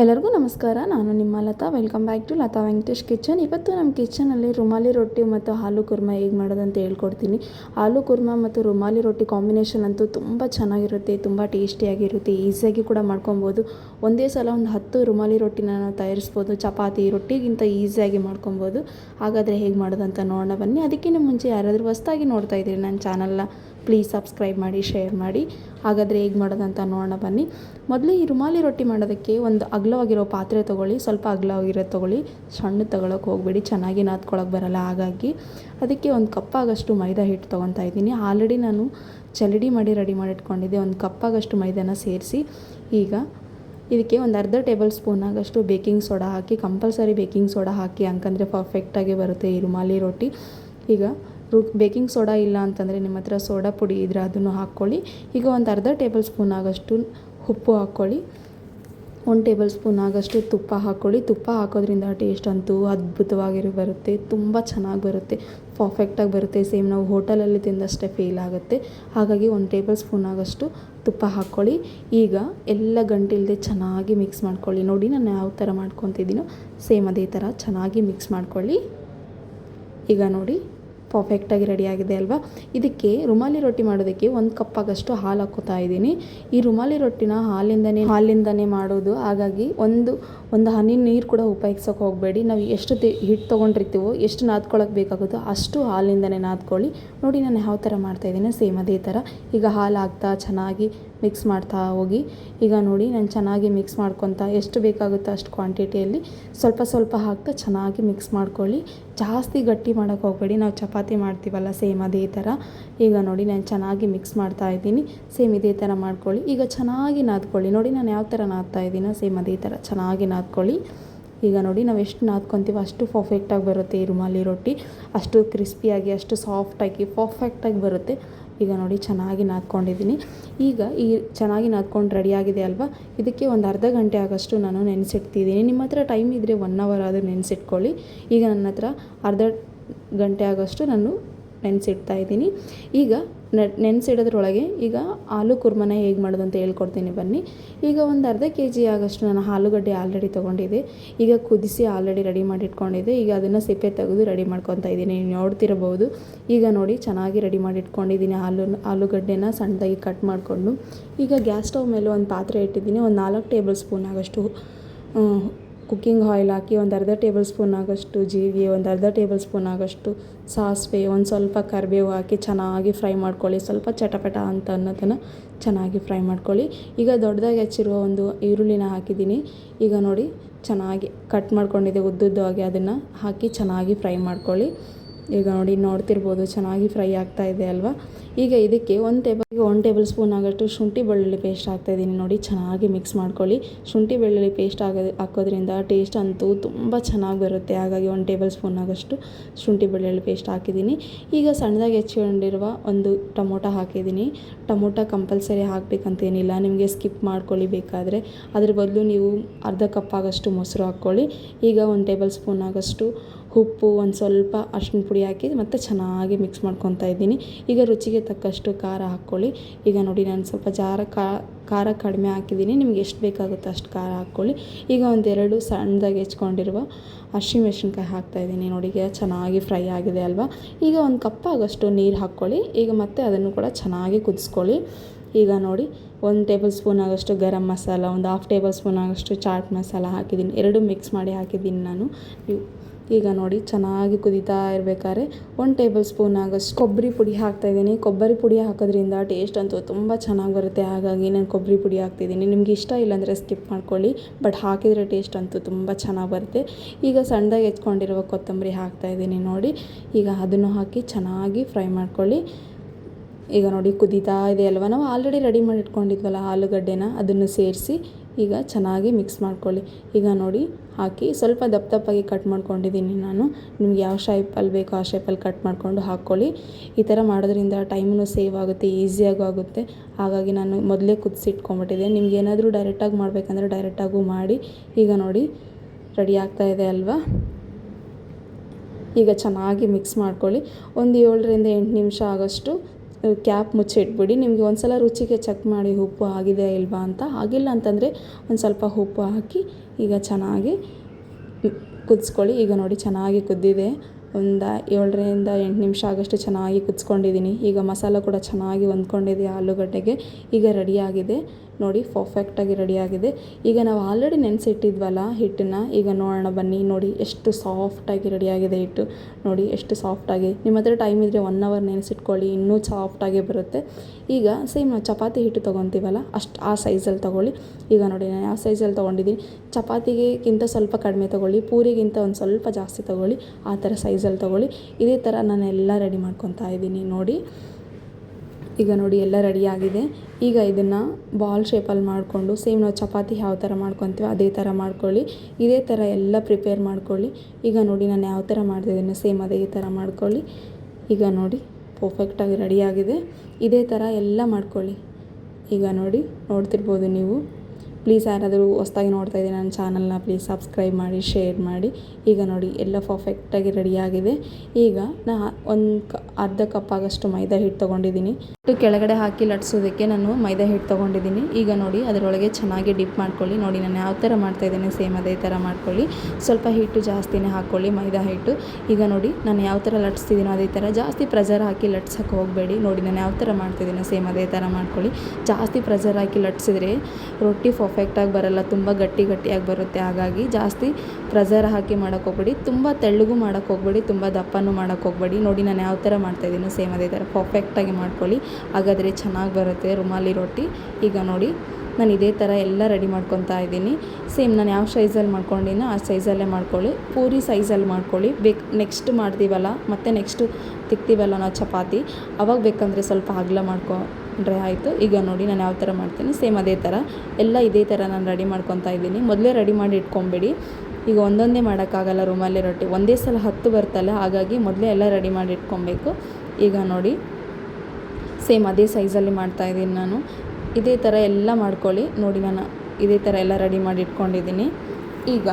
ಎಲ್ಲರಿಗೂ ನಮಸ್ಕಾರ. ನಾನು ನಿಮ್ಮ Lata. Welcome back to Lata Venkatesh kitchen ಇವತ್ತು ನಮ್ಮ ಕಿಚನಲ್ಲಿ ರುಮಾಲಿ ರೊಟ್ಟಿ ಮತ್ತು ಹಾಲು ಕುರ್ಮ ಹೇಗೆ ಮಾಡೋದಂತ ಹೇಳ್ಕೊಡ್ತೀನಿ. ಹಾಲು ಕುರ್ಮ ಮತ್ತು ರುಮಾಲಿ ರೊಟ್ಟಿ ಕಾಂಬಿನೇಷನ್ ಅಂತೂ ತುಂಬ ಚೆನ್ನಾಗಿರುತ್ತೆ, ತುಂಬ ಟೇಸ್ಟಿಯಾಗಿರುತ್ತೆ ಈಸಿಯಾಗಿ ಕೂಡ ಮಾಡ್ಕೊಬೋದು. ಒಂದೇ ಸಲ ಒಂದು ಹತ್ತು ರುಮಾಲಿ ರೊಟ್ಟಿನ ನಾವು ತಯಾರಿಸ್ಬೋದು. ಚಪಾತಿ ರೊಟ್ಟಿಗಿಂತ ಈಸಿಯಾಗಿ ಮಾಡ್ಕೊಬೋದು. ಹಾಗಾದರೆ ಹೇಗೆ ಮಾಡೋದಂತ ನೋಡೋಣ ಬನ್ನಿ. ಅದಕ್ಕಿಂತ ಮುಂಚೆ ಯಾರಾದರೂ ಹೊಸ್ದಾಗಿ ನೋಡ್ತಾ ಇದ್ದೀರಿ ನನ್ನ ಚಾನಲ್ನ ಪ್ಲೀಸ್ ಸಬ್ಸ್ಕ್ರೈಬ್ ಮಾಡಿ ಶೇರ್ ಮಾಡಿ. ಹಾಗಾದರೆ ಹೇಗೆ ಮಾಡೋದಂತ ನೋಡೋಣ ಬನ್ನಿ. ಮೊದಲು ಈ ರುಮಾಲಿ ರೊಟ್ಟಿ ಮಾಡೋದಕ್ಕೆ ಒಂದು ಅಗಲವಾಗಿರೋ ಪಾತ್ರೆ ತೊಗೊಳ್ಳಿ, ಸ್ವಲ್ಪ ಅಗಲವಾಗಿರೋ ತೊಗೊಳ್ಳಿ. ಸಣ್ಣ ತಗೊಳಕ್ಕೆ ಹೋಗಬೇಡಿ, ಚೆನ್ನಾಗಿ ನಾದ್ಕೊಳಕ್ಕೆ ಬರಲ್ಲ. ಹಾಗಾಗಿ ಅದಕ್ಕೆ ಒಂದು ಕಪ್ಪಾಗಷ್ಟು ಮೈದಾ ಹಿಟ್ಟು ತೊಗೊತಾ ಇದ್ದೀನಿ. ಆಲ್ರೆಡಿ ನಾನು ಚಲಡಿ ಮಾಡಿ, ರೆಡಿ ಮಾಡಿಟ್ಕೊಂಡಿದ್ದೆ ಒಂದು ಕಪ್ಪಾಗಷ್ಟು ಮೈದಾನ ಸೇರಿಸಿ ಈಗ ಇದಕ್ಕೆ ಒಂದು ಅರ್ಧ ಟೇಬಲ್ ಸ್ಪೂನ್ ಆಗಷ್ಟು ಬೇಕಿಂಗ್ ಸೋಡಾ ಹಾಕಿ, ಕಂಪಲ್ಸರಿ ಬೇಕಿಂಗ್ ಸೋಡಾ ಹಾಕಿ, ಯಾಕಂದರೆ ಪರ್ಫೆಕ್ಟಾಗಿ ಬರುತ್ತೆ ಈ ರುಮಾಲಿ ರೊಟ್ಟಿ. ಈಗ ಬೇಕಿಂಗ್ ಸೋಡಾ ಇಲ್ಲ ಅಂತಂದರೆ ನಿಮ್ಮ ಹತ್ರ ಸೋಡಾ ಪುಡಿ ಇದ್ದರೆ ಅದನ್ನು ಹಾಕ್ಕೊಳ್ಳಿ. ಈಗ ಒಂದು ಅರ್ಧ ಟೇಬಲ್ ಸ್ಪೂನ್ ಆಗೋಷ್ಟು ಉಪ್ಪು ಹಾಕ್ಕೊಳ್ಳಿ. ಒಂದು ಟೇಬಲ್ ಸ್ಪೂನ್ ಆಗಷ್ಟು ತುಪ್ಪ ಹಾಕ್ಕೊಳ್ಳಿ. ತುಪ್ಪ ಹಾಕೋದ್ರಿಂದ ಟೇಸ್ಟ್ ಅಂತೂ ಅದ್ಭುತವಾಗಿರೋ ಬರುತ್ತೆ. ತುಂಬ ಚೆನ್ನಾಗಿ ಬರುತ್ತೆ. ಪರ್ಫೆಕ್ಟಾಗಿ ಬರುತ್ತೆ. ಸೇಮ್ ನಾವು ಹೋಟೆಲಲ್ಲಿ ತಿಂದಷ್ಟೇ ಫೀಲ್ ಆಗುತ್ತೆ. ಹಾಗಾಗಿ ಒಂದು ಟೇಬಲ್ ಸ್ಪೂನ್ ಆಗೋಷ್ಟು ತುಪ್ಪ ಹಾಕ್ಕೊಳ್ಳಿ. ಈಗ ಎಲ್ಲ ಗಂಟಿಲ್ಲದೆ ಚೆನ್ನಾಗಿ ಮಿಕ್ಸ್ ಮಾಡ್ಕೊಳ್ಳಿ. ನೋಡಿ ನಾನು ಯಾವ ಥರ ಮಾಡ್ಕೊತಿದ್ದೀನೋ, ಸೇಮ್ ಅದೇ ಥರ ಚೆನ್ನಾಗಿ ಮಿಕ್ಸ್ ಮಾಡ್ಕೊಳ್ಳಿ. ಈಗ ನೋಡಿ. ಪರ್ಫೆಕ್ಟಾಗಿ ರೆಡಿಯಾಗಿದೆ ಅಲ್ವಾ? ಇದಕ್ಕೆ ರುಮಾಲಿ ರೊಟ್ಟಿ ಮಾಡೋದಕ್ಕೆ ಒಂದು ಕಪ್ಪಾಗಷ್ಟು ಹಾಲು ಹಾಕೋತಾ ಇದ್ದೀನಿ. ಈ ರುಮಾಲಿ ರೊಟ್ಟಿನ ಹಾಲಿಂದನೇ ಹಾಲಿಂದನೇ ಮಾಡೋದು, ಹಾಗಾಗಿ ಒಂದು ಒಂದು ಹನಿ ನೀರು ಕೂಡ ಉಪಯೋಗಿಸೋಕೆ ಹೋಗಬೇಡಿ. ನಾವು ಎಷ್ಟು ಹಿಟ್ಟು ತೊಗೊಂಡಿರ್ತೀವೋ, ಎಷ್ಟು ನಾದ್ಕೊಳ್ಳೋಕೆ ಬೇಕಾಗುತ್ತೋ ಅಷ್ಟು ಹಾಲಿಂದನೇ ನಾದ್ಕೊಳ್ಳಿ. ನೋಡಿ ನಾನು ಯಾವ ಥರ ಮಾಡ್ತಾಯಿದ್ದೀನಿ ಸೇಮ್ ಅದೇ ಥರ ಈಗ ಹಾಲು ಹಾಕ್ತಾ ಚೆನ್ನಾಗಿ ಮಿಕ್ಸ್ ಮಾಡ್ತಾ ಹೋಗಿ, ಈಗ ನೋಡಿ ನಾನು ಚೆನ್ನಾಗಿ ಮಿಕ್ಸ್ ಮಾಡ್ಕೊತಾ ಎಷ್ಟು ಬೇಕಾಗುತ್ತೋ ಅಷ್ಟು ಕ್ವಾಂಟಿಟಿಯಲ್ಲಿ ಸ್ವಲ್ಪ ಸ್ವಲ್ಪ ಹಾಕ್ತಾ ಚೆನ್ನಾಗಿ ಮಿಕ್ಸ್ ಮಾಡ್ಕೊಳ್ಳಿ. ಜಾಸ್ತಿ ಗಟ್ಟಿ ಮಾಡೋಕ್ಕೆ ಹೋಗಬೇಡಿ, ನಾವು ಚಪಾತಿ ಮಾಡ್ತೀವಲ್ಲ ಸೇಮ್ ಅದೇ ಥರ ಈಗ ನೋಡಿ ನಾನು ಚೆನ್ನಾಗಿ ಮಿಕ್ಸ್ ಮಾಡ್ತಾ ಇದ್ದೀನಿ ಸೇಮ್ ಇದೇ ಥರ ಮಾಡ್ಕೊಳ್ಳಿ. ಈಗ ಚೆನ್ನಾಗಿ ನಾದ್ಕೊಳ್ಳಿ. ನೋಡಿ ನಾನು ಯಾವ ಥರ ನಾದ್ತಾ ಇದ್ದೀನೋ ಸೇಮ್ ಅದೇ ಥರ ಚೆನ್ನಾಗಿ ನಾದ್ಕೊಳ್ಳಿ. ಈಗ ನೋಡಿ ನಾವು ಎಷ್ಟು ನಾದ್ಕೊತೀವೋ ಅಷ್ಟು ಪರ್ಫೆಕ್ಟಾಗಿ ಬರುತ್ತೆ ಈ ರುಮಾಲಿ ರೊಟ್ಟಿ. ಅಷ್ಟು ಕ್ರಿಸ್ಪಿಯಾಗಿ ಅಷ್ಟು ಸಾಫ್ಟಾಗಿ ಪರ್ಫೆಕ್ಟಾಗಿ ಬರುತ್ತೆ. ಈಗ ನೋಡಿ ಚೆನ್ನಾಗಿ ನಾದ್ಕೊಂಡಿದ್ದೀನಿ. ಈಗ ಈ ಚೆನ್ನಾಗಿ ನಾದ್ಕೊಂಡು ರೆಡಿಯಾಗಿದೆ ಅಲ್ವಾ? ಇದಕ್ಕೆ ಒಂದು ಅರ್ಧ ಗಂಟೆ ಆಗೋಷ್ಟು ನಾನು ನೆನೆಸಿಡ್ತಿದ್ದೀನಿ. ನಿಮ್ಮ ಹತ್ರ ಟೈಮ್ ಇದ್ದರೆ ಒನ್ ಅವರ್ ಆದರೂ ನೆನೆಸಿಟ್ಕೊಳ್ಳಿ. ಈಗ ನನ್ನ ಹತ್ರ ಅರ್ಧ ಗಂಟೆ ಆಗೋಷ್ಟು ನಾನು ನೆನೆಸಿಡ್ತಾ ಇದ್ದೀನಿ. ಈಗ ನೆನೆಸಿಡೋದ್ರೊಳಗೆ ಈಗ ಆಲೂ ಕುರ್ಮನ ಹೇಗೆ ಮಾಡೋದು ಅಂತ ಹೇಳ್ಕೊಡ್ತೀನಿ ಬನ್ನಿ. ಈಗ ಒಂದು ಅರ್ಧ ಕೆ ಜಿ ಆಗೋಷ್ಟು ನಾನು ಆಲೂಗಡ್ಡೆ ಆಲ್ರೆಡಿ ತೊಗೊಂಡಿದ್ದೆ ಈಗ ಕುದಿಸಿ ಆಲ್ರೆಡಿ ರೆಡಿ ಮಾಡಿ ಇಟ್ಕೊಂಡಿದ್ದೆ ಈಗ ಅದನ್ನು ಸಿಪ್ಪೆ ತೆಗೆದು ರೆಡಿ ಮಾಡ್ಕೊತ ಇದ್ದೀನಿ. ನೀವು ನೋಡ್ತಿರಬಹುದು. ಈಗ ನೋಡಿ ಚೆನ್ನಾಗಿ ರೆಡಿ ಮಾಡಿ ಇಟ್ಕೊಂಡಿದ್ದೀನಿ ಆಲೂ, ಆಲೂಗಡ್ಡೆನ ಸಣ್ಣದಾಗಿ ಕಟ್ ಮಾಡಿಕೊಂಡು. ಈಗ ಗ್ಯಾಸ್ ಸ್ಟವ್ ಮೇಲೆ ಒಂದು ಪಾತ್ರೆ ಇಟ್ಟಿದ್ದೀನಿ. ಒಂದು ನಾಲ್ಕು ಟೇಬಲ್ ಸ್ಪೂನ್ ಆಗಷ್ಟು ಕುಕ್ಕಿಂಗ್ ಆಯಿಲ್ ಹಾಕಿ ಒಂದು ಅರ್ಧ ಟೇಬಲ್ ಸ್ಪೂನ್ ಆಗೋಷ್ಟು ಜೀರಿಗೆ, ಒಂದು ಅರ್ಧ ಟೇಬಲ್ ಸ್ಪೂನ್ ಆಗೋಷ್ಟು ಸಾಸಿವೆ, ಒಂದು ಸ್ವಲ್ಪ ಕರಿಬೇವು ಹಾಕಿ ಚೆನ್ನಾಗಿ ಫ್ರೈ ಮಾಡ್ಕೊಳ್ಳಿ. ಸ್ವಲ್ಪ ಚಟಪಟ ಅಂತ ಅನ್ನೋದನ್ನು ಚೆನ್ನಾಗಿ ಫ್ರೈ ಮಾಡ್ಕೊಳ್ಳಿ. ಈಗ ದೊಡ್ಡದಾಗಿ ಹಚ್ಚಿರುವ ಒಂದು ಈರುಳ್ಳಿನ ಹಾಕಿದ್ದೀನಿ. ಈಗ ನೋಡಿ, ಚೆನ್ನಾಗಿ ಕಟ್ ಮಾಡ್ಕೊಂಡಿದ್ದೆ ಉದ್ದುದ್ದವಾಗಿ ಅದನ್ನು ಹಾಕಿ ಚೆನ್ನಾಗಿ ಫ್ರೈ ಮಾಡ್ಕೊಳ್ಳಿ. ಈಗ ನೋಡಿ, ನೋಡ್ತಿರ್ಬೋದು, ಚೆನ್ನಾಗಿ ಫ್ರೈ ಆಗ್ತಾ ಇದೆ ಅಲ್ವಾ? ಈಗ ಇದಕ್ಕೆ ಒಂದು ಟೇಬಲ್ ಒನ್ ಟೇಬಲ್ ಸ್ಪೂನ್ ಆಗಷ್ಟು ಶುಂಠಿ ಬೆಳ್ಳುಳ್ಳಿ ಪೇಸ್ಟ್ ಹಾಕ್ತಾಯಿದ್ದೀನಿ ನೋಡಿ, ಚೆನ್ನಾಗಿ ಮಿಕ್ಸ್ ಮಾಡ್ಕೊಳ್ಳಿ. ಶುಂಠಿ ಬೆಳ್ಳುಳ್ಳಿ ಪೇಸ್ಟ್ ಆಗೋದು ಹಾಕೋದ್ರಿಂದ ಟೇಸ್ಟ್ ಅಂತೂ ತುಂಬ ಚೆನ್ನಾಗಿ ಬರುತ್ತೆ. ಹಾಗಾಗಿ ಒಂದು ಟೇಬಲ್ ಸ್ಪೂನ್ ಆಗಷ್ಟು ಶುಂಠಿ ಬೆಳ್ಳುಳ್ಳಿ ಪೇಸ್ಟ್ ಹಾಕಿದ್ದೀನಿ. ಈಗ ಸಣ್ಣದಾಗಿ ಹೆಚ್ಚಿಕೊಂಡಿರುವ ಒಂದು ಟೊಮೊಟೊ ಹಾಕಿದ್ದೀನಿ. ಟೊಮೊಟೊ ಕಂಪಲ್ಸರಿ ಹಾಕಬೇಕಂತೇನಿಲ್ಲ. ನಿಮಗೆ ಸ್ಕಿಪ್ ಮಾಡ್ಕೊಳ್ಳಿ ಬೇಕಾದರೆ. ಅದ್ರ ಬದಲು ನೀವು ಅರ್ಧ ಕಪ್ ಆಗೋಷ್ಟು ಮೊಸರು ಹಾಕ್ಕೊಳ್ಳಿ. ಈಗ ಒಂದು ಟೇಬಲ್ ಸ್ಪೂನ್ ಆಗಷ್ಟು ಉಪ್ಪು, ಒಂದು ಸ್ವಲ್ಪ ಅರ್ಶಿನ ಪುಡಿ ಹಾಕಿ ಮತ್ತು ಚೆನ್ನಾಗಿ ಮಿಕ್ಸ್ ಮಾಡ್ಕೊತಾ ಇದ್ದೀನಿ. ಈಗ ರುಚಿಗೆ ತಕ್ಕಷ್ಟು ಖಾರ ಹಾಕ್ಕೊಳ್ಳಿ. ಈಗ ನೋಡಿ ನಾನು ಸ್ವಲ್ಪ ಜಾರ ಖಾರ ಕಡಿಮೆ ಹಾಕಿದ್ದೀನಿ. ನಿಮ್ಗೆ ಎಷ್ಟು ಬೇಕಾಗುತ್ತೆ ಅಷ್ಟು ಖಾರ ಹಾಕ್ಕೊಳ್ಳಿ. ಈಗ ಒಂದೆರಡು ಸಣ್ಣದಾಗಿ ಹೆಚ್ಕೊಂಡಿರುವ ಹಸಿಮೆಣ್ಸಿನ್ಕಾಯಿ ಹಾಕ್ತಾಯಿದ್ದೀನಿ ನೋಡಿ ಈಗ ಚೆನ್ನಾಗಿ ಫ್ರೈ ಆಗಿದೆ ಅಲ್ವಾ? ಈಗ ಒಂದು ಕಪ್ ಆಗೋಷ್ಟು ನೀರು ಹಾಕ್ಕೊಳ್ಳಿ. ಈಗ ಮತ್ತೆ ಅದನ್ನು ಕೂಡ ಚೆನ್ನಾಗಿ ಕುದಿಸ್ಕೊಳ್ಳಿ. ಈಗ ನೋಡಿ ಒಂದು ಟೇಬಲ್ ಸ್ಪೂನ್ ಆಗೋಷ್ಟು ಗರಂ ಮಸಾಲ, ಒಂದು ಹಾಫ್ ಟೇಬಲ್ ಸ್ಪೂನ್ ಆಗೋಷ್ಟು ಚಾಟ್ ಮಸಾಲ ಹಾಕಿದ್ದೀನಿ. ಎರಡು ಮಿಕ್ಸ್ ಮಾಡಿ ಹಾಕಿದ್ದೀನಿ ನಾನು. ಈಗ ನೋಡಿ ಚೆನ್ನಾಗಿ ಕುದೀತಾ ಇರಬೇಕಾದ್ರೆ ಒಂದು ಟೇಬಲ್ ಸ್ಪೂನ್ ಆಗೋಷ್ಟು ಕೊಬ್ಬರಿ ಪುಡಿ ಹಾಕ್ತಾಯಿದ್ದೀನಿ ಕೊಬ್ಬರಿ ಪುಡಿ ಹಾಕೋದ್ರಿಂದ ಟೇಸ್ಟ್ ಅಂತೂ ತುಂಬ ಚೆನ್ನಾಗಿ ಬರುತ್ತೆ. ಹಾಗಾಗಿ ನಾನು ಕೊಬ್ಬರಿ ಪುಡಿ ಹಾಕ್ತಿದ್ದೀನಿ. ನಿಮ್ಗೆ ಇಷ್ಟ ಇಲ್ಲಾಂದರೆ ಸ್ಕಿಪ್ ಮಾಡ್ಕೊಳ್ಳಿ. ಬಟ್ ಹಾಕಿದರೆ ಟೇಸ್ಟ್ ಅಂತೂ ತುಂಬ ಚೆನ್ನಾಗಿ ಬರುತ್ತೆ. ಈಗ ಸಣ್ಣದಾಗಿ ಹೆಚ್ಕೊಂಡಿರುವ ಕೊತ್ತಂಬರಿ ಹಾಕ್ತಾಯಿದ್ದೀನಿ ನೋಡಿ. ಈಗ ಅದನ್ನು ಹಾಕಿ ಚೆನ್ನಾಗಿ ಫ್ರೈ ಮಾಡ್ಕೊಳ್ಳಿ. ಈಗ ನೋಡಿ ಕುದೀತಾ ಇದೆ ಅಲ್ವ? ನಾವು ಆಲ್ರೆಡಿ ರೆಡಿ ಮಾಡಿ ಇಟ್ಕೊಂಡಿದ್ವಲ್ಲ ಆಲೂಗಡ್ಡೆನ, ಅದನ್ನು ಸೇರಿಸಿ ಈಗ ಚೆನ್ನಾಗಿ ಮಿಕ್ಸ್ ಮಾಡ್ಕೊಳ್ಳಿ. ಈಗ ನೋಡಿ ಹಾಕಿ ಸ್ವಲ್ಪ ದಪ್ಪ ದಪ್ಪಾಗಿ ಕಟ್ ಮಾಡ್ಕೊಂಡಿದ್ದೀನಿ ನಾನು. ನಿಮ್ಗೆ ಯಾವ ಶೈಪಲ್ಲಿ ಬೇಕೋ ಆ ಶೈಪಲ್ಲಿ ಕಟ್ ಮಾಡಿಕೊಂಡು ಹಾಕ್ಕೊಳ್ಳಿ. ಈ ಥರ ಮಾಡೋದ್ರಿಂದ ಟೈಮೂ ಸೇವ್ ಆಗುತ್ತೆ ಈಸಿಯಾಗೂ ಆಗುತ್ತೆ. ಹಾಗಾಗಿ ನಾನು ಮೊದಲೇ ಕುದಿಸಿಟ್ಕೊಂಬಿಟ್ಟಿದ್ದೆ ನಿಮ್ಗೆ ಏನಾದರೂ ಡೈರೆಕ್ಟಾಗಿ ಮಾಡಬೇಕಂದ್ರೆ ಡೈರೆಕ್ಟಾಗೂ ಮಾಡಿ. ಈಗ ನೋಡಿ ರೆಡಿ ಆಗ್ತಾ ಇದೆ ಅಲ್ವಾ? ಈಗ ಚೆನ್ನಾಗಿ ಮಿಕ್ಸ್ ಮಾಡ್ಕೊಳ್ಳಿ. ಒಂದು ಏಳರಿಂದ ಎಂಟು ನಿಮಿಷ ಆಗೋಷ್ಟು ಕ್ಯಾಪ್ ಮುಚ್ಚಿಟ್ಬಿಡಿ ನಿಮಗೆ ಒಂದು ಸಲ ರುಚಿಗೆ ಚೆಕ್ ಮಾಡಿ ಉಪ್ಪು ಆಗಿದೆ ಇಲ್ವಾ ಅಂತ. ಆಗಿಲ್ಲ ಅಂತಂದರೆ ಒಂದು ಸ್ವಲ್ಪ ಉಪ್ಪು ಹಾಕಿ ಈಗ ಚೆನ್ನಾಗಿ ಕುದಿಸ್ಕೊಳ್ಳಿ. ಈಗ ನೋಡಿ ಚೆನ್ನಾಗಿ ಕುದ್ದಿದೆ. ಒಂದು ಏಳರಿಂದ ಎಂಟು ನಿಮಿಷ ಆಗೋಷ್ಟು ಚೆನ್ನಾಗಿ ಕುದಿಸ್ಕೊಂಡಿದ್ದೀನಿ. ಈಗ ಮಸಾಲ ಕೂಡ ಚೆನ್ನಾಗಿ ಹೊಂದ್ಕೊಂಡಿದೆ ಆಲೂಗಡ್ಡೆಗೆ. ಈಗ ರೆಡಿಯಾಗಿದೆ. ನೋಡಿ ಪರ್ಫೆಕ್ಟಾಗಿ ರೆಡಿಯಾಗಿದೆ. ಈಗ ನಾವು ಆಲ್ರೆಡಿ ನೆನೆಸಿಟ್ಟಿದ್ವಲ್ಲ ಹಿಟ್ಟನ್ನು. ಈಗ ನೋಡೋಣ ಬನ್ನಿ. ನೋಡಿ, ಎಷ್ಟು ಸಾಫ್ಟಾಗಿ ರೆಡಿಯಾಗಿದೆ ಹಿಟ್ಟು. ನೋಡಿ, ಎಷ್ಟು ಸಾಫ್ಟಾಗಿ ನಿಮ್ಮ ಹತ್ರ ಟೈಮ್ ಇದ್ದರೆ ಒನ್ ಅವರ್ ನೆನೆಸಿಟ್ಕೊಳ್ಳಿ. ಇನ್ನೂ ಸಾಫ್ಟಾಗಿ ಬರುತ್ತೆ. ಈಗ ಸೇಮ್ ನಾವು ಚಪಾತಿ ಹಿಟ್ಟು ತೊಗೊತೀವಲ್ಲ, ಅಷ್ಟು ಆ ಸೈಜಲ್ಲಿ ತೊಗೊಳ್ಳಿ. ಈಗ ನೋಡಿ, ನಾನು ಯಾವ ಸೈಜಲ್ಲಿ ತೊಗೊಂಡಿದ್ದೀನಿ? ಚಪಾತಿಗೆಗಿಂತ ಸ್ವಲ್ಪ ಕಡಿಮೆ ತೊಗೊಳ್ಳಿ, ಪೂರಿಗಿಂತ ಒಂದು ಸ್ವಲ್ಪ ಜಾಸ್ತಿ ತೊಗೊಳ್ಳಿ, ಆ ಥರ ಸೈಜಲ್ಲಿ ತೊಗೊಳ್ಳಿ. ಇದೇ ಥರ ನಾನು ಎಲ್ಲ ರೆಡಿ ಮಾಡ್ಕೊತಾ ಇದ್ದೀನಿ, ನೋಡಿ. ಈಗ ನೋಡಿ, ಎಲ್ಲ ರೆಡಿಯಾಗಿದೆ ಈಗ ಇದನ್ನು ಬಾಲ್ ಶೇಪಲ್ಲಿ ಮಾಡಿಕೊಂಡು ಸೇಮ್ ನಾವು ಚಪಾತಿ ಯಾವ ಥರ ಮಾಡ್ಕೊತೀವೋ ಅದೇ ಥರ ಮಾಡ್ಕೊಳ್ಳಿ. ಇದೇ ಥರ ಎಲ್ಲ ಪ್ರಿಪೇರ್ ಮಾಡ್ಕೊಳ್ಳಿ. ಈಗ ನೋಡಿ, ನಾನು ಯಾವ ಥರ ಮಾಡ್ತಿದ್ದೀನಿ ಸೇಮ್ ಅದೇ ಥರ ಮಾಡ್ಕೊಳ್ಳಿ. ಈಗ ನೋಡಿ. ಪರ್ಫೆಕ್ಟಾಗಿ ರೆಡಿಯಾಗಿದೆ ಇದೇ ಥರ ಎಲ್ಲ ಮಾಡ್ಕೊಳ್ಳಿ. ಈಗ ನೋಡಿ, ನೋಡ್ತಿರ್ಬೋದು ನೀವು. ಪ್ಲೀಸ್ ಯಾರಾದರೂ ಹೊಸ್ದಾಗಿ ನೋಡ್ತಾ ಇದ್ದೀನಿ ನನ್ನ ಚಾನಲ್ನ ಪ್ಲೀಸ್ ಸಬ್ಸ್ಕ್ರೈಬ್ ಮಾಡಿ ಶೇರ್ ಮಾಡಿ. ಈಗ ನೋಡಿ, ಎಲ್ಲ ಪರ್ಫೆಕ್ಟಾಗಿ ರೆಡಿಯಾಗಿದೆ ಈಗ ನಾ ಒಂದು ಅರ್ಧ ಕಪ್ ಆಗಷ್ಟು ಮೈದಾ ಹಿಟ್ಟು ತೊಗೊಂಡಿದ್ದೀನಿ. ಹಿಟ್ಟು ಕೆಳಗಡೆ ಹಾಕಿ ಲಟ್ಸೋದಕ್ಕೆ ನಾನು ಮೈದಾ ಹಿಟ್ಟು ತೊಗೊಂಡಿದ್ದೀನಿ. ಈಗ ನೋಡಿ, ಅದರೊಳಗೆ ಚೆನ್ನಾಗಿ ಡಿಪ್ ಮಾಡ್ಕೊಳ್ಳಿ. ನೋಡಿ, ನಾನು ಯಾವ ಥರ ಮಾಡ್ತಾಯಿದ್ದೀನಿ ಸೇಮ್ ಅದೇ ಥರ ಮಾಡ್ಕೊಳ್ಳಿ. ಸ್ವಲ್ಪ ಹಿಟ್ಟು ಜಾಸ್ತಿನೇ ಹಾಕ್ಕೊಳ್ಳಿ, ಮೈದಾ ಹಿಟ್ಟು. ಈಗ ನೋಡಿ, ನಾನು ಯಾವ ಥರ ಲಟ್ಸ್ತಿದ್ದೀನೋ ಅದೇ ಥರ ಜಾಸ್ತಿ ಪ್ರೆಷರ್ ಹಾಕಿ ಲಟ್ಸೋಕ್ಕೆ ಹೋಗಬೇಡಿ. ನೋಡಿ, ನಾನು ಯಾವ ಥರ ಮಾಡ್ತಿದ್ದೀನೋ ಸೇಮ್ ಅದೇ ಥರ ಮಾಡ್ಕೊಳ್ಳಿ. ಜಾಸ್ತಿ ಪ್ರೆಷರ್ ಹಾಕಿ ಲಟ್ಸಿದ್ರೆ ರೊಟ್ಟಿ ಪರ್ಫೆಕ್ಟಾಗಿ ಬರಲ್ಲ, ತುಂಬ ಗಟ್ಟಿ ಗಟ್ಟಿಯಾಗಿ ಬರುತ್ತೆ. ಹಾಗಾಗಿ ಜಾಸ್ತಿ ಪ್ರೆಷರ್ ಹಾಕಿ ಮಾಡೋಕ್ಕೆ ಹೋಗ್ಬೇಡಿ. ತುಂಬ ತೆಳ್ಳಗೂ ಮಾಡೋಕ್ಕೆ ಹೋಗ್ಬೇಡಿ, ತುಂಬ ದಪ್ಪನೂ ಮಾಡೋಕ್ಕೆ ಹೋಗ್ಬೇಡಿ. ನೋಡಿ, ನಾನು ಯಾವ ಥರ ಮಾಡ್ತಾಯಿದ್ದೀನೋ ಸೇಮ್ ಅದೇ ಥರ ಪರ್ಫೆಕ್ಟಾಗಿ ಮಾಡ್ಕೊಳ್ಳಿ. ಹಾಗಾದರೆ ಚೆನ್ನಾಗಿ ಬರುತ್ತೆ ರುಮಾಲಿ ರೊಟ್ಟಿ. ಈಗ ನೋಡಿ, ನಾನು ಇದೇ ಥರ ಎಲ್ಲ ರೆಡಿ ಮಾಡ್ಕೊತಾ ಇದ್ದೀನಿ. ಸೇಮ್ ನಾನು ಯಾವ ಸೈಜಲ್ಲಿ ಮಾಡ್ಕೊಂಡಿನೋ ಆ ಸೈಜಲ್ಲೇ ಮಾಡ್ಕೊಳ್ಳಿ. ಪೂರಿ ಸೈಜಲ್ಲಿ ಮಾಡ್ಕೊಳ್ಳಿ. ಬೇಕು ನೆಕ್ಸ್ಟ್ ಮಾಡ್ತೀವಲ್ಲ, ಮತ್ತು ನೆಕ್ಸ್ಟು ತಿಕ್ತೀವಲ್ಲ ನಾವು ಚಪಾತಿ. ಅವಾಗ ಬೇಕಂದರೆ ಸ್ವಲ್ಪ ಅಗಲ ಮಾಡ್ಕೊಂಡ್ರೆ ಆಯಿತು. ಈಗ ನೋಡಿ ನಾನು ಯಾವ ಥರ ಮಾಡ್ತೀನಿ. ಸೇಮ್ ಅದೇ ಥರ ಎಲ್ಲ ಇದೇ ಥರ ನಾನು ರೆಡಿ ಮಾಡ್ಕೊತಾ ಇದ್ದೀನಿ. ಮೊದಲೇ ರೆಡಿ ಮಾಡಿ ಇಟ್ಕೊಂಬಿಡಿ. ಈಗ ಒಂದೊಂದೇ ಮಾಡೋಕ್ಕಾಗಲ್ಲ ರುಮಾಲಿ ರೊಟ್ಟಿ. ಒಂದೇ ಸಲ ಹತ್ತು ಬರ್ತಲ್ಲ, ಹಾಗಾಗಿ ಮೊದಲೇ ಎಲ್ಲ ರೆಡಿ ಮಾಡಿ ಇಟ್ಕೊಬೇಕು. ಈಗ ನೋಡಿ ಸೇಮ್ ಅದೇ ಸೈಜಲ್ಲಿ ಮಾಡ್ತಾಯಿದ್ದೀನಿ ನಾನು. ಇದೇ ಥರ ಎಲ್ಲ ಮಾಡ್ಕೊಳ್ಳಿ. ನೋಡಿ ನಾನು ಇದೇ ಥರ ಎಲ್ಲ ರೆಡಿ ಮಾಡಿ ಇಟ್ಕೊಂಡಿದ್ದೀನಿ. ಈಗ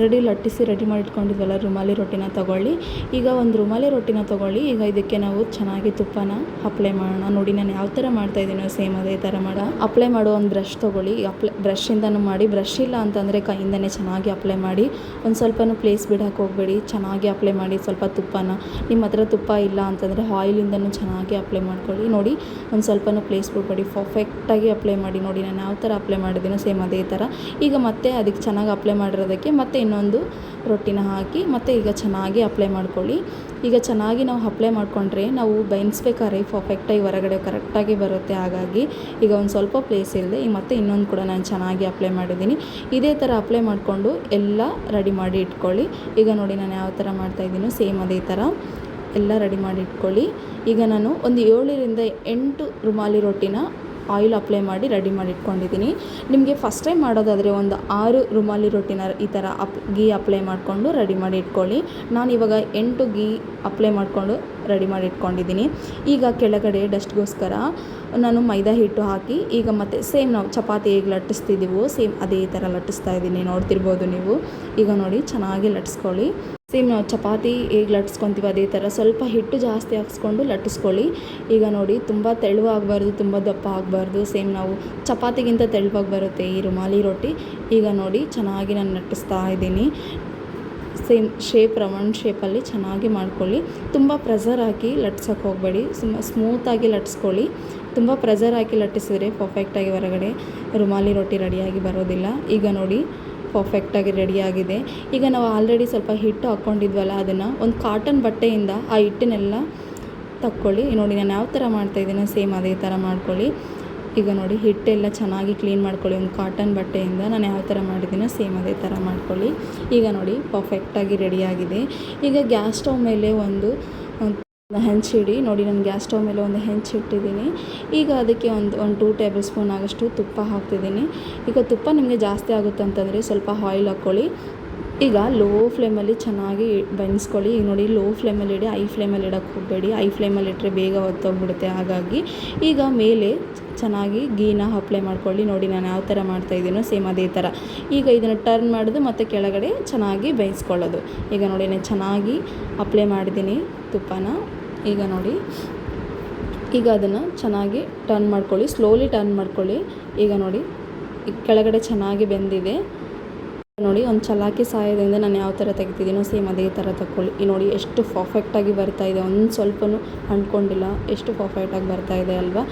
ಆಲ್ರೆಡಿ ಲಟ್ಟಿಸಿ ರೆಡಿ ಮಾಡಿ ಇಟ್ಕೊಂಡಿದ್ವಲ್ಲ ರುಮಾಲಿ ರೊಟ್ಟಿನ ತೊಗೊಳ್ಳಿ. ಈಗ ಒಂದು ರುಮಾಲಿ ರೊಟ್ಟಿನ ತೊಗೊಳ್ಳಿ. ಈಗ ಇದಕ್ಕೆ ನಾವು ಚೆನ್ನಾಗಿ ತುಪ್ಪನ ಅಪ್ಲೈ ಮಾಡೋಣ. ನೋಡಿ, ನಾನು ಯಾವ ಥರ ಮಾಡ್ತಾಯಿದ್ದೀನೋ ಸೇಮ್ ಅದೇ ಥರ ಮಾಡ. ಅಪ್ಲೈ ಮಾಡೋ ಒಂದು ಬ್ರಷ್ ತೊಗೊಳ್ಳಿ. ಅಪ್ಲೈ ಬ್ರಷಿಂದನೂ ಮಾಡಿ. ಬ್ರಷ್ ಇಲ್ಲ ಅಂತಂದರೆ ಕೈಯಿಂದನೇ ಚೆನ್ನಾಗಿ ಅಪ್ಲೈ ಮಾಡಿ. ಒಂದು ಸ್ವಲ್ಪನೂ ಪ್ಲೇಸ್ ಬಿಡೋಕೆ ಹೋಗಬೇಡಿ. ಚೆನ್ನಾಗಿ ಅಪ್ಲೈ ಮಾಡಿ. ಸ್ವಲ್ಪ ತುಪ್ಪನ. ನಿಮ್ಮ ಹತ್ರ ತುಪ್ಪ ಇಲ್ಲ ಅಂತಂದರೆ ಆಯಿಲಿಂದನೂ ಚೆನ್ನಾಗಿ ಅಪ್ಲೈ ಮಾಡ್ಕೊಳ್ಳಿ. ನೋಡಿ, ಒಂದು ಸ್ವಲ್ಪನೂ ಪ್ಲೇಸ್ ಬಿಡಬೇಡಿ. ಪರ್ಫೆಕ್ಟಾಗಿ ಅಪ್ಲೈ ಮಾಡಿ. ನೋಡಿ, ನಾನು ಯಾವ ಥರ ಅಪ್ಲೈ ಮಾಡಿದ್ದೀನೋ ಸೇಮ್ ಅದೇ ಥರ ಈಗ ಮತ್ತೆ ಅದಕ್ಕೆ ಚೆನ್ನಾಗಿ ಅಪ್ಲೈ ಮಾಡಿರೋದಕ್ಕೆ ಮತ್ತೆ ಇನ್ನೊಂದು ರೊಟ್ಟಿನ ಹಾಕಿ ಮತ್ತು ಈಗ ಚೆನ್ನಾಗಿ ಅಪ್ಲೈ ಮಾಡ್ಕೊಳ್ಳಿ. ಈಗ ಚೆನ್ನಾಗಿ ನಾವು ಅಪ್ಲೈ ಮಾಡಿಕೊಂಡ್ರೆ ನಾವು ಬೈನ್ಸ್ಬೇಕಾದ್ರೆ ಪರ್ಫೆಕ್ಟಾಗಿ ಹೊರಗಡೆ ಕರೆಕ್ಟಾಗಿ ಬರುತ್ತೆ. ಹಾಗಾಗಿ ಈಗ ಒಂದು ಸ್ವಲ್ಪ ಪ್ಲೇಸ್ ಇಲ್ಲದೆ ಈಗ ಮತ್ತೆ ಇನ್ನೊಂದು ಕೂಡ ನಾನು ಚೆನ್ನಾಗಿ ಅಪ್ಲೈ ಮಾಡಿದ್ದೀನಿ. ಇದೇ ಥರ ಅಪ್ಲೈ ಮಾಡಿಕೊಂಡು ಎಲ್ಲ ರೆಡಿ ಮಾಡಿ ಇಟ್ಕೊಳ್ಳಿ. ಈಗ ನೋಡಿ ನಾನು ಯಾವ ಥರ ಮಾಡ್ತಾಯಿದ್ದೀನೋ ಸೇಮ್ ಅದೇ ಥರ ಎಲ್ಲ ರೆಡಿ ಮಾಡಿ ಇಟ್ಕೊಳ್ಳಿ. ಈಗ ನಾನು ಒಂದು ಏಳರಿಂದ ಎಂಟು ರುಮಾಲಿ ರೊಟ್ಟಿನ ಆಯಿಲ್ ಅಪ್ಲೈ ಮಾಡಿ ರೆಡಿ ಮಾಡಿ ಇಟ್ಕೊಂಡಿದ್ದೀನಿ. ನಿಮಗೆ ಫಸ್ಟ್ ಟೈಮ್ ಮಾಡೋದಾದರೆ ಒಂದು ಆರು ರುಮಾಲಿ ರೊಟ್ಟಿನ ಈ ಥರ ಅಪ್ ಗೀ ಅಪ್ಲೈ ಮಾಡಿಕೊಂಡು ರೆಡಿ ಮಾಡಿ ಇಟ್ಕೊಳ್ಳಿ. ನಾನು ಇವಾಗ ಎಂಟು ಗೀ ಅಪ್ಲೈ ಮಾಡಿಕೊಂಡು ರೆಡಿ ಮಾಡಿ ಇಟ್ಕೊಂಡಿದ್ದೀನಿ. ಈಗ ಕೆಳಗಡೆ ಡಸ್ಟ್ಗೋಸ್ಕರ ನಾನು ಮೈದಾ ಹಿಟ್ಟು ಹಾಕಿ, ಈಗ ಮತ್ತೆ ಸೇಮ್ ನಾವು ಚಪಾತಿ ಹೇಗೆ ಲಟ್ಟಿಸ್ತಿದ್ದೀವೋ ಸೇಮ್ ಅದೇ ಥರ ಲಟ್ಟಿಸ್ತಾ ಇದ್ದೀನಿ. ನೋಡ್ತಿರ್ಬೋದು ನೀವು. ಈಗ ನೋಡಿ, ಚೆನ್ನಾಗಿ ಲಟ್ಟಿಸ್ಕೊಳ್ಳಿ. ಸೇಮ್ ನಾವು ಚಪಾತಿ ಈಗ ಲಟ್ಸ್ಕೊತೀವಿ ಅದೇ ಥರ ಸ್ವಲ್ಪ ಹಿಟ್ಟು ಜಾಸ್ತಿ ಹಾಕ್ಸ್ಕೊಂಡು ಲಟ್ಟಿಸ್ಕೊಳ್ಳಿ ಈಗ ನೋಡಿ ತುಂಬ ತೆಳುವಾಗಬಾರ್ದು, ತುಂಬ ದಪ್ಪ ಆಗಬಾರ್ದು. ಸೇಮ್ ನಾವು ಚಪಾತಿಗಿಂತ ತೆಳುವಾಗಿ ಬರುತ್ತೆ ಈ ರುಮಾಲಿ ರೊಟ್ಟಿ. ಈಗ ನೋಡಿ ಚೆನ್ನಾಗಿ ನಾನು ಲಟ್ಟಿಸ್ತಾ ಇದ್ದೀನಿ. ಸೇಮ್ ಶೇಪ್ ರೌಂಡ್ ಶೇಪಲ್ಲಿ ಚೆನ್ನಾಗಿ ಮಾಡ್ಕೊಳ್ಳಿ. ತುಂಬ ಪ್ರೆಸರ್ ಹಾಕಿ ಲಟ್ಸೋಕ್ಕೆ ಹೋಗಬೇಡಿ. ಸುಮ್ಮ ಸ್ಮೂತಾಗಿ ಲಟ್ಸ್ಕೊಳ್ಳಿ. ತುಂಬ ಪ್ರೆಸರ್ ಹಾಕಿ ಲಟ್ಟಿಸಿದ್ರೆ ಪರ್ಫೆಕ್ಟಾಗಿ ಹೊರಗಡೆ ರುಮಾಲಿ ರೊಟ್ಟಿ ರೆಡಿಯಾಗಿ ಬರೋದಿಲ್ಲ. ಈಗ ನೋಡಿ ಪರ್ಫೆಕ್ಟಾಗಿ ರೆಡಿಯಾಗಿದೆ ಈಗ ನಾವು ಆಲ್ರೆಡಿ ಸ್ವಲ್ಪ ಹಿಟ್ಟು ಹಾಕ್ಕೊಂಡಿದ್ವಲ್ಲ, ಅದನ್ನು ಒಂದು ಕಾಟನ್ ಬಟ್ಟೆಯಿಂದ ಆ ಹಿಟ್ಟನ್ನೆಲ್ಲ ತಕ್ಕೊಳ್ಳಿ. ನೋಡಿ ನಾನು ಯಾವ ಥರ ಮಾಡ್ತಾಯಿದ್ದೀನೋ ಸೇಮ್ ಅದೇ ಥರ ಮಾಡ್ಕೊಳ್ಳಿ. ಈಗ ನೋಡಿ ಹಿಟ್ಟೆಲ್ಲ ಚೆನ್ನಾಗಿ ಕ್ಲೀನ್ ಮಾಡ್ಕೊಳ್ಳಿ. ಒಂದು ಕಾಟನ್ ಬಟ್ಟೆಯಿಂದ ನಾನು ಯಾವ ಥರ ಮಾಡಿದ್ದೀನೋ ಸೇಮ್ ಅದೇ ಥರ ಮಾಡ್ಕೊಳ್ಳಿ. ಈಗ ನೋಡಿ ಪರ್ಫೆಕ್ಟಾಗಿ ರೆಡಿಯಾಗಿದೆ ಈಗ ಗ್ಯಾಸ್ ಸ್ಟವ್ ಮೇಲೆ ಒಂದು ಹೆಂಚಿಡಿ ನೋಡಿ ನಾನು ಗ್ಯಾಸ್ ಸ್ಟವ್ ಮೇಲೆ ಒಂದು ಹೆಂಚಿಟ್ಟಿದ್ದೀನಿ ಈಗ ಅದಕ್ಕೆ ಒಂದು ಒಂದು ಟೂ ಟೇಬಲ್ ಸ್ಪೂನ್ ಆಗೋಷ್ಟು ತುಪ್ಪ ಹಾಕ್ತಿದ್ದೀನಿ. ಈಗ ತುಪ್ಪ ನಿಮಗೆ ಜಾಸ್ತಿ ಆಗುತ್ತೆ ಅಂತಂದರೆ ಸ್ವಲ್ಪ ಆಯಿಲ್ ಹಾಕ್ಕೊಳ್ಳಿ. ಈಗ ಲೋ ಫ್ಲೇಮಲ್ಲಿ ಚೆನ್ನಾಗಿ ಬೆನ್ಸ್ಕೊಳ್ಳಿ ಈಗ ನೋಡಿ ಲೋ ಫ್ಲೇಮಲ್ಲಿ ಇಡಿ ಐ ಫ್ಲೇಮಲ್ಲಿ ಇಡೋಕ್ಕೆ ಹೋಗಬೇಡಿ. ಐ ಫ್ಲೇಮಲ್ಲಿ ಇಟ್ಟರೆ ಬೇಗ ಹೊತ್ತೋಗ್ಬಿಡುತ್ತೆ ಹಾಗಾಗಿ ಈಗ ಮೇಲೆ ಚೆನ್ನಾಗಿ ಗೀನ ಅಪ್ಲೈ ಮಾಡ್ಕೊಳ್ಳಿ. ನೋಡಿ ನಾನು ಯಾವ ಥರ ಮಾಡ್ತಾಯಿದ್ದೀನೋ ಸೇಮ್ ಅದೇ ಥರ. ಈಗ ಇದನ್ನು ಟರ್ನ್ ಮಾಡೋದು ಮತ್ತು ಕೆಳಗಡೆ ಚೆನ್ನಾಗಿ ಬೇಯಿಸ್ಕೊಳ್ಳೋದು ಈಗ ನೋಡಿ ನಾನು ಚೆನ್ನಾಗಿ ಅಪ್ಲೈ ಮಾಡಿದ್ದೀನಿ ತುಪ್ಪನ. ಈಗ ನೋಡಿ. ಈಗ ಅದನ್ನು ಚೆನ್ನಾಗಿ ಟರ್ನ್ ಮಾಡ್ಕೊಳ್ಳಿ. ಸ್ಲೋಲಿ ಟರ್ನ್ ಮಾಡ್ಕೊಳ್ಳಿ. ಈಗ ನೋಡಿ. ಕೆಳಗಡೆ ಚೆನ್ನಾಗಿ ಬೆಂದಿದೆ. ನೋಡಿ, ಒಂದು ಚಲಾಕಿ ಸಹಾಯದಿಂದ ನಾನು ಯಾವ ಥರ ತೆಗಿತಿದ್ದೀನೋ ಸೇಮ್ ಅದೇ ಥರ ತಗೊಳ್ಳಿ ಈ ನೋಡಿ, ಎಷ್ಟು ಪರ್ಫೆಕ್ಟಾಗಿ ಬರ್ತಾ ಇದೆ. ಒಂದು ಸ್ವಲ್ಪ ಅಂಟ್ಕೊಂಡಿಲ್ಲ. ಎಷ್ಟು ಪರ್ಫೆಕ್ಟಾಗಿ ಬರ್ತಾ ಇದೆ ಅಲ್ವಾ?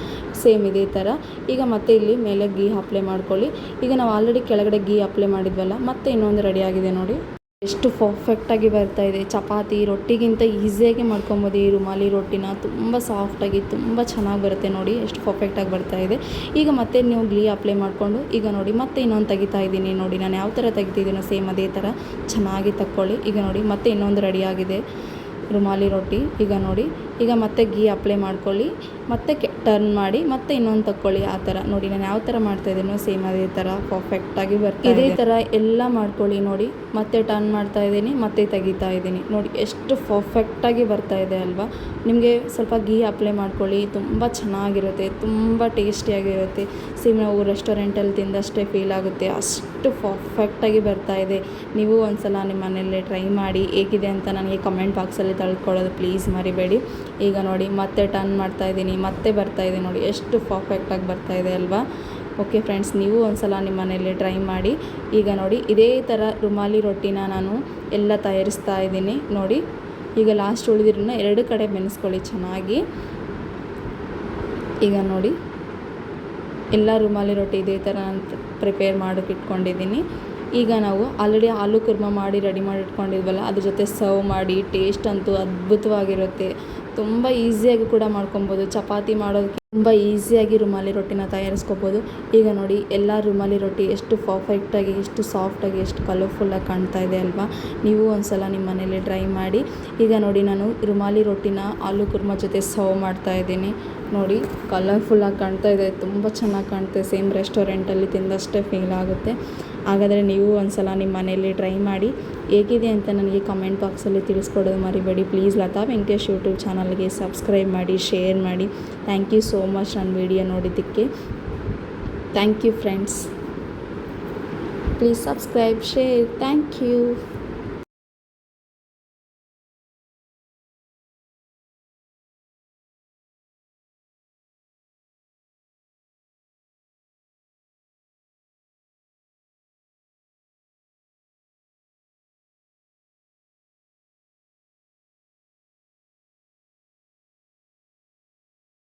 ಸೇಮ್ ಇದೇ ಥರ ಈಗ ಮತ್ತೆ ಇಲ್ಲಿ ಮೇಲೆ ಗೀ ಅಪ್ಲೈ ಮಾಡ್ಕೊಳ್ಳಿ. ಈಗ ನಾವು ಆಲ್ರೆಡಿ ಕೆಳಗಡೆ ಗೀ ಅಪ್ಲೈ ಮಾಡಿದ್ವಲ್ಲ, ಮತ್ತೆ ಇನ್ನೊಂದು ರೆಡಿ ಆಗಿದೆ ನೋಡಿ. ಎಷ್ಟು ಪರ್ಫೆಕ್ಟಾಗಿ ಇದೆ. ಚಪಾತಿ ರೊಟ್ಟಿಗಿಂತ ಈಸಿಯಾಗಿ ಮಾಡ್ಕೊಬೋದು ಈ ರುಮಾಲಿ ರೊಟ್ಟಿನ. ತುಂಬ ಸಾಫ್ಟಾಗಿ ತುಂಬ ಚೆನ್ನಾಗಿ ಬರುತ್ತೆ ನೋಡಿ, ಎಷ್ಟು ಪರ್ಫೆಕ್ಟಾಗಿ ಬರ್ತಾ ಇದೆ. ಈಗ ಮತ್ತೆ ನೀವು ಗ್ಲೀ ಅಪ್ಲೈ ಮಾಡಿಕೊಂಡು, ಈಗ ನೋಡಿ ಮತ್ತೆ ಇನ್ನೊಂದು ತೆಗಿತಾ ಇದ್ದೀನಿ ನೋಡಿ. ನಾನು ಯಾವ ಥರ ತೆಗಿತಿದ್ದೀನೋ ಸೇಮ್ ಅದೇ ಥರ ಚೆನ್ನಾಗಿ ತಕ್ಕೊಳ್ಳಿ. ಈಗ ನೋಡಿ ಮತ್ತೆ ಇನ್ನೊಂದು ರೆಡಿಯಾಗಿದೆ ರುಮಾಲಿ ರೊಟ್ಟಿ. ಈಗ ನೋಡಿ ಈಗ ಮತ್ತೆ ಗೀ ಅಪ್ಲೈ ಮಾಡ್ಕೊಳ್ಳಿ ಮತ್ತೆ ಕೆ ಟರ್ನ್ ಮಾಡಿ ಮತ್ತೆ ಇನ್ನೊಂದು ತಕ್ಕೊಳ್ಳಿ. ಆ ಥರ ನೋಡಿ ನಾನು ಯಾವ ಥರ ಮಾಡ್ತಾ ಇದ್ದೀನೋ ಸೇಮ್ ಅದೇ ಥರ ಪರ್ಫೆಕ್ಟಾಗಿ ಬರ್ತಾ ಇದೇ ಥರ ಎಲ್ಲ ಮಾಡ್ಕೊಳ್ಳಿ ನೋಡಿ ಮತ್ತೆ ಟರ್ನ್ ಮಾಡ್ತಾ ಇದ್ದೀನಿ ಮತ್ತೆ ತೆಗಿತಾ ಇದ್ದೀನಿ. ನೋಡಿ ಎಷ್ಟು ಪರ್ಫೆಕ್ಟಾಗಿ ಬರ್ತಾ ಇದೆ ಅಲ್ವಾ? ನಿಮಗೆ ಸ್ವಲ್ಪ ಗೀ ಅಪ್ಲೈ ಮಾಡ್ಕೊಳ್ಳಿ ತುಂಬ ಚೆನ್ನಾಗಿರುತ್ತೆ ತುಂಬ ಟೇಸ್ಟಿಯಾಗಿರುತ್ತೆ ಸೇಮ್ ನಾವು ರೆಸ್ಟೋರೆಂಟಲ್ಲಿ ತಿಂದಷ್ಟೇ ಫೀಲ್ ಆಗುತ್ತೆ ಅಷ್ಟು ಪರ್ಫೆಕ್ಟಾಗಿ ಬರ್ತಾ ಇದೆ. ನೀವು ಒಂದ್ಸಲ ನಿಮ್ಮ ಮನೆಯಲ್ಲೇ ಟ್ರೈ ಮಾಡಿ ಹೇಗಿದೆ ಅಂತ ನನಗೆ ಕಮೆಂಟ್ ಬಾಕ್ಸಲ್ಲಿ ತಳ್ಕೊಳ್ಳೋದು ಪ್ಲೀಸ್ ಮರಿಬೇಡಿ. ಈಗ ನೋಡಿ, ಮತ್ತೆ ಟರ್ನ್ ಮಾಡ್ತಾ ಇದ್ದೀನಿ, ಮತ್ತೆ ಬರ್ತಾ ಇದೆ ನೋಡಿ, ಎಷ್ಟು ಪರ್ಫೆಕ್ಟಾಗಿ ಇದೆ ಅಲ್ವಾ? ಓಕೆ ಫ್ರೆಂಡ್ಸ್ ನೀವು ಒಂದ್ಸಲ ನಿಮ್ಮ ಮನೆಯಲ್ಲಿ ಟ್ರೈ ಮಾಡಿ. ಈಗ ನೋಡಿ, ಇದೇ ಥರ ರುಮಾಲಿ ರೊಟ್ಟಿನ ನಾನು ಎಲ್ಲ ತಯಾರಿಸ್ತಾ ಇದ್ದೀನಿ. ನೋಡಿ, ಈಗ ಲಾಸ್ಟ್ ಉಳಿದಿರೋನ್ನ ಎರಡು ಕಡೆ ಬೆನೆಸ್ಕೊಳ್ಳಿ ಚೆನ್ನಾಗಿ. ಈಗ ನೋಡಿ, ಎಲ್ಲ ರುಮಾಲಿ ರೊಟ್ಟಿ ಇದೇ ಥರ ನಾನು ಪ್ರಿಪೇರ್ ಮಾಡೋಕೆ ಇಟ್ಕೊಂಡಿದ್ದೀನಿ. ಈಗ ನಾವು ಆಲ್ರೆಡಿ ಆಲೂ ಕುರ್ಮ ಮಾಡಿ ರೆಡಿ ಮಾಡಿ ಇಟ್ಕೊಂಡಿದ್ವಲ್ಲ, ಅದ್ರ ಜೊತೆ ಸರ್ವ್ ಮಾಡಿ ಟೇಸ್ಟ್ ಅಂತೂ ಅದ್ಭುತವಾಗಿರುತ್ತೆ. ತುಂಬ ಈಸಿಯಾಗಿ ಕೂಡ ಮಾಡ್ಕೊಬೋದು. ಚಪಾತಿ ಮಾಡೋದಕ್ಕೆ ತುಂಬ ಈಸಿಯಾಗಿ ರುಮಾಲಿ ರೊಟ್ಟಿನ ತಯಾರಿಸ್ಕೋಬೋದು. ಈಗ ನೋಡಿ, ಎಲ್ಲ ರುಮಾಲಿ ರೊಟ್ಟಿ ಎಷ್ಟು ಪರ್ಫೆಕ್ಟಾಗಿ ಎಷ್ಟು ಸಾಫ್ಟಾಗಿ ಎಷ್ಟು ಕಲರ್ಫುಲ್ಲಾಗಿ ಕಾಣ್ತಾ ಇದೆ ಅಲ್ವಾ? ನೀವು ಒಂದ್ಸಲ ನಿಮ್ಮ ಮನೇಲಿ ಟ್ರೈ ಮಾಡಿ. ಈಗ ನೋಡಿ, ನಾನು ರುಮಾಲಿ ರೊಟ್ಟಿನ ಆಲೂ ಕುರ್ಮ ಜೊತೆ ಸರ್ವ್ ಮಾಡ್ತಾ ಇದ್ದೀನಿ. ನೋಡಿ ಕಲರ್ಫುಲ್ಲಾಗಿ ಕಾಣ್ತಾ ಇದೆ, ತುಂಬ ಚೆನ್ನಾಗಿ ಕಾಣುತ್ತೆ ಸೇಮ್ ರೆಸ್ಟೋರೆಂಟಲ್ಲಿ ತಿಂದಷ್ಟೇ ಫೀಲ್ ಆಗುತ್ತೆ. ಹಾಗಾದರೆ ನೀವು ಒಂದ್ಸಲ ನಿಮ್ಮ ಮನೆಯಲ್ಲಿ ಟ್ರೈ ಮಾಡಿ. ಹೇಗಿದೆ ಅಂತ ನನಗೆ ಕಮೆಂಟ್ ಬಾಕ್ಸಲ್ಲಿ ತಿಳಿಸ್ಕೊಡೋದು ಮರಿಬೇಡಿ. ಪ್ಲೀಸ್ ಲತಾ ವೆಂಕಟೇಶ್ ಯೂಟ್ಯೂಬ್ ಚಾನಲ್ಗೆ ಸಬ್ಸ್ಕ್ರೈಬ್ ಮಾಡಿ ಶೇರ್ ಮಾಡಿ. ಥ್ಯಾಂಕ್ ಯು ಸೋ ಮಚ್ ನನ್ನ ವಿಡಿಯೋ ನೋಡಿದ್ದಕ್ಕೆ. Thank you friends please subscribe share thank you